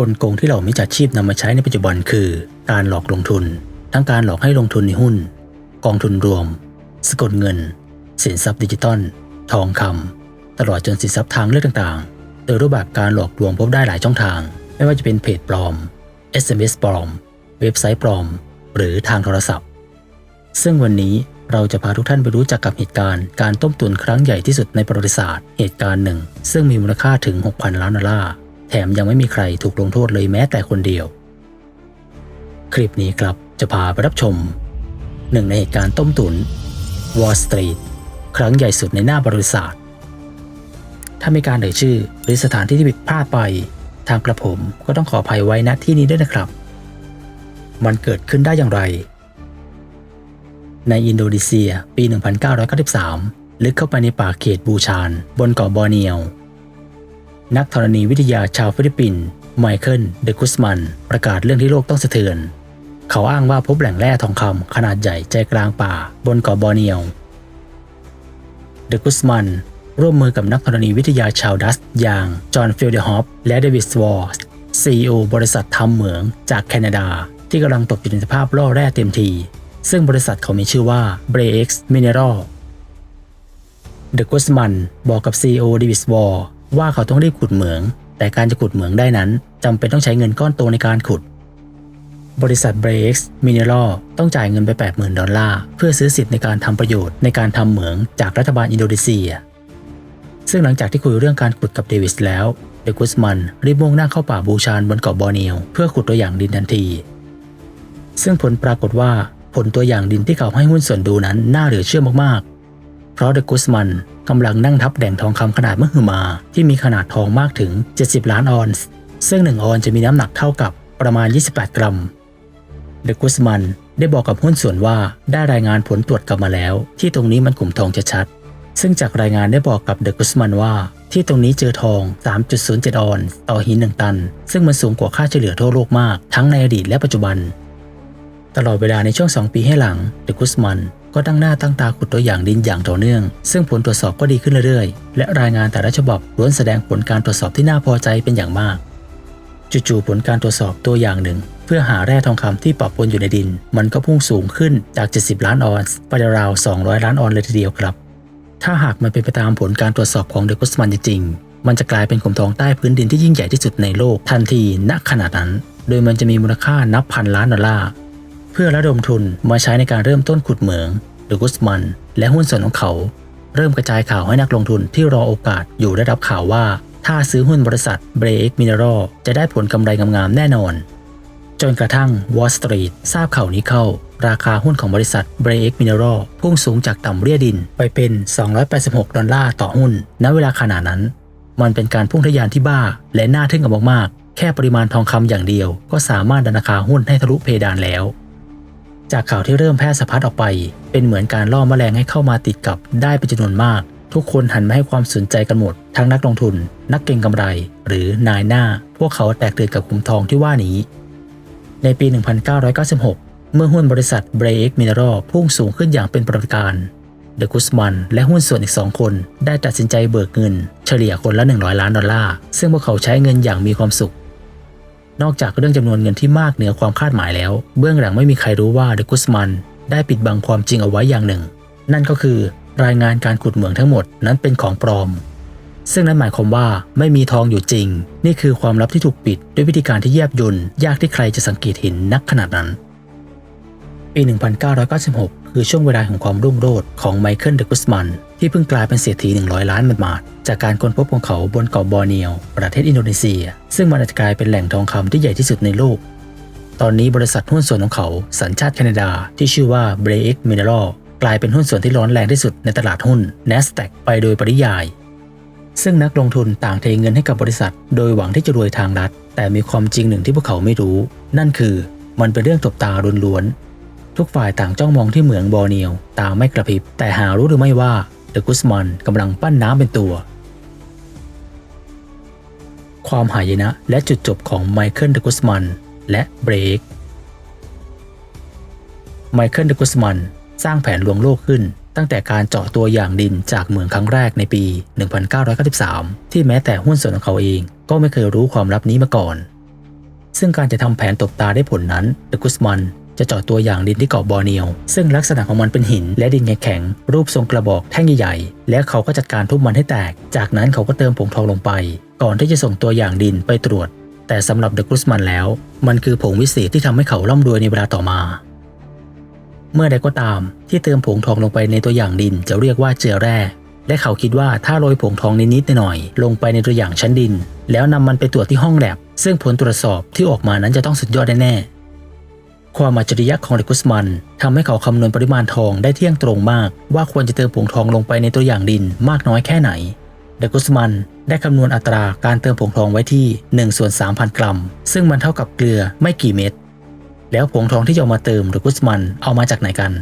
กลโกงที่เหล่ามิจฉาชีพนำมาใช้ในปัจจุบันคือ การหลอกลงทุน ทั้งการหลอกให้ลงทุนในหุ้น กองทุนรวม สกุลเงิน สินทรัพย์ดิจิตอล ทองคำตลอดจนสินทรัพย์ทางเลือกต่างๆ โดยรูปแบบการหลอกลวงพบได้หลายช่องทาง ไม่ว่าจะเป็นเพจปลอม SMS ปลอม เว็บไซต์ปลอม หรือทางโทรศัพท์ ซึ่งวันนี้เราจะพาทุกท่านไปรู้จักกับเหตุการณ์การต้มตุนครั้งใหญ่ที่สุดในประวัติศาสตร์ เหตุการณ์หนึ่ง ซึ่งมีมูลค่าถึง 6,000 ล้านดอลลาร์ แถมยังไม่มีใครถูกลงโทษเลยแม้แต่คนเดียว คลิปนี้ครับจะพาไปรับชม หนึ่งในเหตุการณ์ต้มตุน Wall Street ครั้งใหญ่สุดในหน้าประวัติศาสตร์ถ้ามีการเอ่ยชื่อ หรือสถานที่ที่ผิดพลาดไป ทางกระผมก็ต้องขออภัยไว้ณที่นี้ด้วยนะครับ มันเกิดขึ้นได้อย่างไร ในอินโดนีเซียปี 1993 ลึกเข้าไปในป่าเขตบูชาน บนเกาะบอร์เนียว นักธรณีวิทยาชาวฟิลิปปินส์ไมเคิล เดกุสมัน ประกาศเรื่องที่โลกต้องสะเทือน เขาอ้างว่าพบแหล่งแร่ทองคำขนาดใหญ่ใจกลางป่า บนเกาะบอร์เนียว เดกุสมันร่วมมือกับนักธรณีวิทยาชาวดัสอย่างจอห์นฟิลเดฮอปและเดวิดสวอร์สซีอบริษัททำเหมืองจากแคนาดา ที่กำลังตกอยู่ในสภาพล่อแร่เต็มที ซึ่งบริษัทเขามีชื่อว่า b r e x Mineral เดอะกุสมันบอกกับ CEO เดวิดสวอร์ ว่าเขาต้องรีบขุดเหมือง แต่การจะขุดเหมืองได้นั้นจำเป็นต้องใช้เงินก้อนโตในการขุด บริษัท b r e x Mineral ต้องจ่ายเงินไป 80,000 ดอลลาร์ เพื่อซื้อสิทธิ์ในการทำประโยชน์ในการทำเหมืองจากรัฐบาลอินโดนีเซีย ซึ่งหลังจากที่คุยเรื่องการขุดกับเดวิสแล้วเดกุสมันรีบมุ่งหน้าเข้าป่าบูชานบนเกาะบอร์เนียวเพื่อขุดตัวอย่างดินทันที ซึ่งผลปรากฏว่าผลตัวอย่างดินที่เขาให้หุ้นส่วนดูนั้นน่าเหลือเชื่อมากๆ เพราะเดกุสมัน กำลังนั่งทับแด่งทองคำขนาดมหึมา ที่มีขนาดทองมากถึง 70 ล้านออนซ์ซึ่ง 1 ออนจะมีน้ำหนักเท่ากับประมาณ 28 กรัมเดกุสมันได้บอกกับหุ้นส่วนว่าได้รายงานผลตรวจกลับมาแล้ว ที่ตรงนี้มันกลุ่มทองชัด ซึ่งจากรายงานได้บอกกับเดกุสมันว่า ที่ตรงนี้เจอทอง 3.07 ออนซ์ต่อหินหนึ่งตัน ซึ่งมันสูงกว่าค่าเฉลี่ยทั่วโลกมากทั้งในอดีตและปัจจุบัน ตลอดเวลาในช่วง 2 ปีให้หลังเดกุสมัน ก็ตั้งหน้าตั้งตาขุดตัวอย่างดินอย่างต่อเนื่อง ซึ่งผลตรวจสอบก็ดีขึ้นเรื่อยๆ และรายงานแต่ละฉบับล้วนแสดงผลการตรวจสอบที่น่าพอใจเป็นอย่างมาก จู่ๆผลการตรวจสอบตัวอย่างหนึ่ง เพื่อหาแร่ทองคำที่ปะปนอยู่ในดิน มันก็พุ่งสูงขึ้นจาก 70 ล้านออนซ์ไปราว200 ล้านออนซ์เลยทีเดียวครับ ถ้าหากมันเป็นไปตามผลการตรวจสอบของเดกุสมันจริงๆมันจะกลายเป็นขุมทองใต้พื้นดินที่ยิ่งใหญ่ที่สุดในโลกทันทีณขณะนั้น โดยมันจะมีมูลค่านับพันล้านดอลลาร์ เพื่อระดมทุนมาใช้ในการเริ่มต้นขุดเหมืองเดกุสมัน และหุ้นส่วนของเขา เริ่มกระจายข่าวให้นักลงทุนที่รอโอกาสอยู่ได้รับข่าวว่า ถ้าซื้อหุ้นบริษัท b r e x Mineral จะได้ผลกำไรงามๆแน่นอน จนกระทั่ง Wall Street ทราบข่าวนี้เข้า ราคาหุ้นของบริษัท b r e x Mineral พุ่งสูงจากต่ำเรียดินไปเป็น 286 ดอลลาร์ต่อหุ้น ณเวลาขณะนั้น มันเป็นการพุ่งทะยานที่บ้าและน่าทึ่งกับมากๆแค่ปริมาณทองคำอย่างเดียว ก็สามารถดันราคาหุ้นให้ทะลุเพดานแล้ว จากข่าวที่เริ่มแพร่สะพัดออกไป เป็นเหมือนการล่อแมลงให้เข้ามาติดกับได้เป็นจำนวนมาก ทุกคนหันมาให้ความสนใจกันหมด ทั้งนักลงทุน นักเก็งกำไร หรือนายหน้า พวกเขาแตกตื่นกับขุมทองที่ว่านี้ ในปี 1996 เมื่อหุ้นบริษัท b r e x Mineral พุ่งสูงขึ้นอย่างเป็นปราการณ์เดกุสมันและหุ้นส่วนอีก 2 คนได้ตัดสินใจเบิกเงิน เฉลี่ยคนละ 100 ล้านดอลลาร์ ซึ่งพวกเขาใช้เงินอย่างมีความสุข นอกจากเรื่องจำนวนเงินที่มากเหนือความคาดหมายแล้ว เบื้องหลังไม่มีใครรู้ว่าเดกุสมันได้ปิดบังความจริงเอาไว้อย่างหนึ่ง นั่นก็คือ รายงานการขุดเหมืองทั้งหมดนั้นเป็นของปลอม ซึ่งนั้นหมายความว่าไม่มีทองอยู่จริง นี่คือความลับที่ถูกปิดด้วยวิธีการที่แยบยลยากที่ใครจะสังเกตเห็นนักขนาดนั้น ปี 1996 คือช่วงเวลาแห่งความรุ่งโรจน์ของไมเคิลเดกุสมันที่เพิ่งกลายเป็นเศรษฐี 100 ล้านหมาด จากการค้นพบของเขาบนเกาะบอร์เนียว ประเทศอินโดนีเซีย ซึ่งมันจะกลายเป็นแหล่งทองคำที่ใหญ่ที่สุดในโลก ตอนนี้บริษัทหุ้นส่วนของเขา สัญชาติแคนาดา ที่ชื่อว่า b r e x Mineral กลายเป็นหุ้นส่วนที่ร้อนแรงที่สุดในตลาดหุ้น NASDAQ ไปโดยปริยาย ซึ่งนักลงทุนต่างเทเงินให้กับบริษัท โดยหวังที่จะรวยทางรัฐ แต่มีความจริงหนึ่งที่พวกเขาไม่รู้ นั่นคือมันเป็นเรื่องตบตาล้วนๆทุกฝ่ายต่างจ้องมองที่เหมืองบอร์เนียว ตาไม่กระพริบแต่หารู้หรือไม่ว่าเดอะกุสมันกำลังปั้นน้ำเป็นตัว ความหายนะและจุดจบของไมเคิลเดกุสมันและเบรกไมเคิลเดกุสมันสร้างแผนลวงโลกขึ้น ตั้งแต่การเจาะตัวอย่างดินจากเหมืองครั้งแรกในปี 1993 ที่แม้แต่หุ้นส่วนของเขาเองก็ไม่เคยรู้ความลับนี้มาก่อน ซึ่งการจะทำแผนตบตาได้ผลนั้นเดกุสมัน จะเจาะตัวอย่างดินที่เกาะบอร์เนียว ซึ่งลักษณะของมันเป็นหิน และดินแข็งๆรูปทรงกระบอกแท่งใหญ่ๆและเขาก็จัดการทุบมันให้แตก จากนั้นเขาก็เติมผงทองลงไป ก่อนที่จะส่งตัวอย่างดินไปตรวจ แต่สำหรับเดอะกุสมันแล้ว มันคือผงวิเศษที่ทำให้เขาร่ำรวยในเวลาต่อมา เมื่อใดก็ตาม ที่เติมผงทองลงไปในตัวอย่างดินจะเรียกว่าเจือแร่และเขาคิดว่าถ้าโรยผงทองนิดๆหน่อยๆลงไปในตัวอย่างชั้นดิน แล้วนำมันไปตรวจที่ห้องแลบซึ่งผลตรวจสอบที่ออกมานั้นจะต้องสุดยอดแน่ๆ ความอัจฉริยะของเดกุสมันทำให้เขาคำนวณปริมาณทองได้เที่ยงตรงมาก ว่าควรจะเติมผงทองลงไปในตัวอย่างดินมากน้อยแค่ไหนเดกุสมันได้คำนวณอัตราการเติมผงทองไว้ที่1ส่วน3,000 กรัม ซึ่งมันเท่ากับเกลือไม่กี่เม็ดแล้วผงทองที่จะเอามาเติมเดกุสมันเอามาจากไหนกัน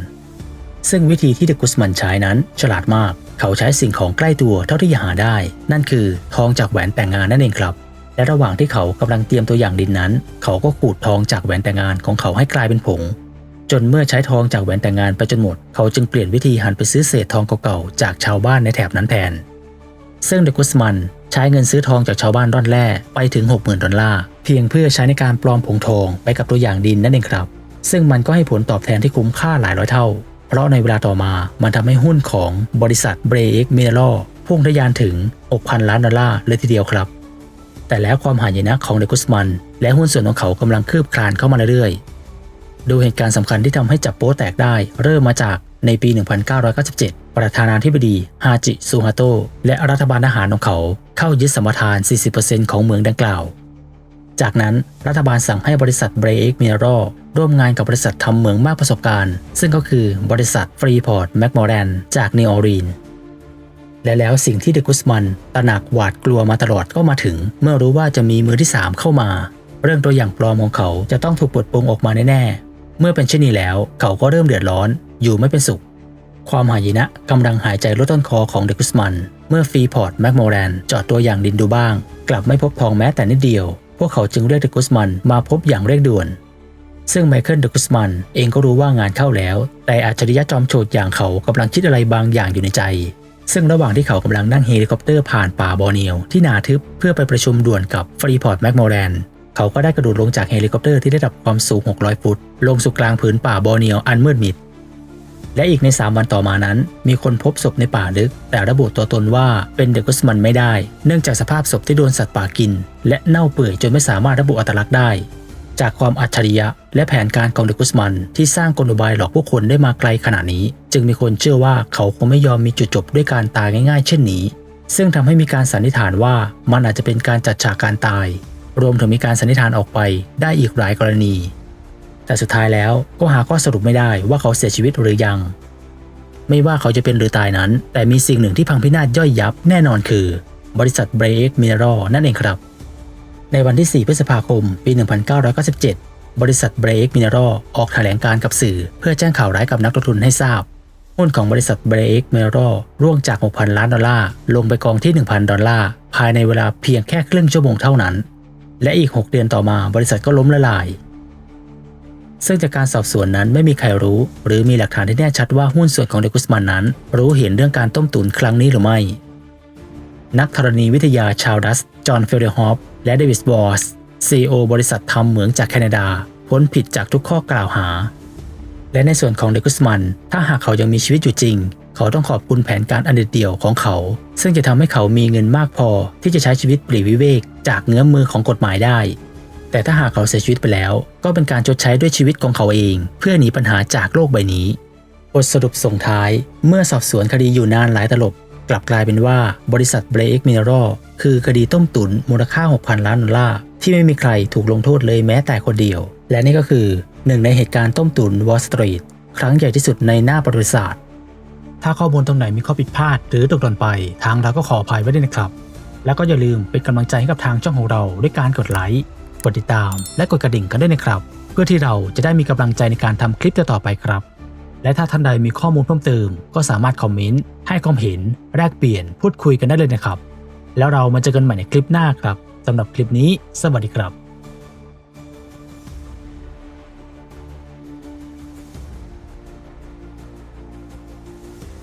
ซึ่งวิธีที่เดกุสมันใช้นั้นฉลาดมาก เขาใช้สิ่งของใกล้ตัวเท่าที่จะหาได้ นั่นคือทองจากแหวนแต่งงานนั่นเองครับ และระหว่างที่เขากำลังเตรียมตัวอย่างดินนั้น เขาก็ขูดทองจากแหวนแต่งงานของเขาให้กลายเป็นผง จนเมื่อใช้ทองจากแหวนแต่งงานไปจนหมด เขาจึงเปลี่ยนวิธีหันไปซื้อเศษทองเก่าๆจากชาวบ้านในแถบนั้นแทน ซึ่งเดกุสมันใช้เงินซื้อทองจากชาวบ้านร่อนแร่ไปถึง 60,000 ดอลลาร์เพียงเพื่อใช้ในการปลอมผงทองไปกับตัวอย่างดินนั่นเองครับ ซึ่งมันก็ให้ผลตอบแทนที่คุ้มค่าหลายร้อยเท่า เพราะในเวลาต่อมามันทำให้หุ้นของบริษัทเบรเอ็กมิเนอรัลพุ่งทะยานถึง 6,000 ล้านดอลลาร์เลยทีเดียวครับ แต่แล้วความหายนะของเดกุสมัน และหุ้นส่วนของเขากำลังคืบคลานเข้ามาเรื่อยๆ โดยเหตุการณ์สำคัญที่ทำให้จับโป๊แตกได้ เริ่มมาจากในปี 1997 ประธานาธิบดีฮาจิซูฮาโตและรัฐบาลทหารของเขาเข้ายึดสัมปทาน 40%ของเมืองดังกล่าว จากนั้นรัฐบาลสั่งให้บริษัทเบรเอ็กมิเนอรัลร่วมงานกับบริษัททำเหมืองมากประสบการณ์ ซึ่งก็คือบริษัทฟรีพอร์ตแมคมอรันจากนิวออรีน และแล้วสิ่งที่เดกุสมันตระหนักหวาดกลัวมาตลอดก็มาถึง เมื่อรู้ว่าจะมีมือที่ 3 เข้ามา เรื่องตัวอย่างปลอมของเขาจะต้องถูกปลดปลงออกมาแน่ๆเมื่อเป็นเช่นนี้แล้วเขาก็เริ่มเดือดร้อน อยู่ไม่เป็นสุข ความหายนะกำลังหายใจลดต้นคอของเดกุสมัน เมื่อฟรีพอร์ตแมคโมแรนจอดตัวอย่างดินดูบ้าง กลับไม่พบทองแม้แต่นิดเดียว พวกเขาจึงเรียกเดกุสมันมาพบอย่างเร่งด่วนซึ่งไมเคิลเดกุสมันเองก็รู้ว่างานเข้าแล้ว แต่อัจฉริยะจอมโฉดอย่างเขากำลังคิดอะไรบางอย่างอยู่ในใจ ซึ่งระหว่างที่เขากำลังนั่งเฮลิคอปเตอร์ผ่านป่าบอร์เนียวที่หนาทึบเพื่อไปประชุมด่วนกับฟรีพอร์ตแมคโมแรนเขาก็ได้กระโดดลงจากเฮลิคอปเตอร์ที่ได้รับความสูง 600 ฟุต ลงสู่กลางผืนป่าบอร์เนียวอันมืดมิด และอีกใน 3 วันต่อมานั้น มีคนพบศพในป่าลึก แต่ระบุตัวตนว่าเป็นเดกุสมันไม่ได้ เนื่องจากสภาพศพที่โดนสัตว์ป่ากิน และเน่าเปื่อยจนไม่สามารถระบุอัตลักษณ์ได้ จากความอัจฉริยะ และแผนการของเดกุสมันที่สร้างกลอุบายหลอกผู้คนได้มาไกลขนาดนี้ จึงมีคนเชื่อว่าเขาคงไม่ยอมมีจุดจบด้วยการตายง่ายๆ เช่นนี้ ซึ่งทำให้มีการสันนิษฐานว่ามันอาจจะเป็นการจัดฉากการตาย รวมถึงมีการสันนิษฐานออกไปได้อีกหลายกรณี แต่สุดท้ายแล้วก็หาข้อสรุปไม่ได้ว่าเขาเสียชีวิตหรือยัง ไม่ว่าเขาจะเป็นหรือตายนั้น แต่มีสิ่งหนึ่งที่พังพินาศย่อยยับแน่นอนคือ บริษัทเบรกมิเนอรัลนั่นเองครับ ในวันที่ 4 พฤษภาคม ปี 1997 บริษัทเบรกมิเนอรัลออกแถลงการกับสื่อ เพื่อแจ้งข่าวร้ายกับนักลงทุนให้ทราบ หุ้นของบริษัทเบรกมิเนอรัลร่วงจาก 6,000 ล้านดอลลาร์ ลงไปกองที่ 1,000 ดอลลาร์ ภายในเวลาเพียงแค่ครึ่งชั่วโมงเท่านั้น และอีก 6 เดือนต่อมาบริษัทก็ล้มละลาย ซึ่งจากการสอบสวนนั้นไม่มีใครรู้ หรือมีหลักฐานที่แน่ชัดว่าหุ้นส่วนของเดกุสมันนั้น รู้เห็นเรื่องการต้มตุ๋นครั้งนี้หรือไม่นักธรณีวิทยาชาวดัส จอห์นเฟลเดอร์ฮอป และเดวิสบอสซีโอบริษัททำเหมืองจากแคนาดา พ้นผิดจากทุกข้อกล่าวหา และในส่วนของเดกุสมัน ถ้าหากเขายังมีชีวิตอยู่จริง เขาต้องขอบคุณแผนการอันเด็ดเดี่ยวของเขา ซึ่งจะทำให้เขามีเงินมากพอที่จะใช้ชีวิตปลีกวิเวก จากเงื้อมมือของกฎหมายได้ แต่ถ้าหากเขาเสียชีวิตไปแล้ว ก็เป็นการชดใช้ด้วยชีวิตของเขาเอง เพื่อหนีปัญหาจากโลกใบนี้บทสรุปส่งท้าย เมื่อสอบสวนคดีอยู่นานหลายตลบ กลับกลายเป็นว่าบริษัทเบรกมิเนอรัลคือคดีต้มตุ๋นมูลค่า 6,000 ล้านดอลลาร์ที่ไม่มีใครถูกลงโทษเลยแม้แต่คนเดียว และนี่ก็คือหนึ่งในเหตุการณ์ต้มตุ๋นวอลสตรีทครั้งใหญ่ที่สุดในหน้าประวัติศาสตร์ ถ้าข้อมูลตรงไหนมีข้อผิดพลาด หรือตกหล่นไป ทางเราก็ขออภัยไว้ด้วยนะครับ แล้วก็อย่าลืมเป็นกำลังใจให้กับทางช่องของเราด้วยการกดไลค์กดติดตาม และกดกระดิ่งกันด้วยนะครับ เพื่อที่เราจะได้มีกำลังใจในการทำคลิปต่อไปครับ และถ้าท่านใดมีข้อมูลเพิ่มเติม ก็สามารถคอมเมนต์ให้ความเห็นแลกเปลี่ยนพูดคุยกันได้เลยนะครับ แล้วเรามาเจอกันใหม่ในคลิปหน้าครับสำหรับคลิปนี้ สวัสดีครับ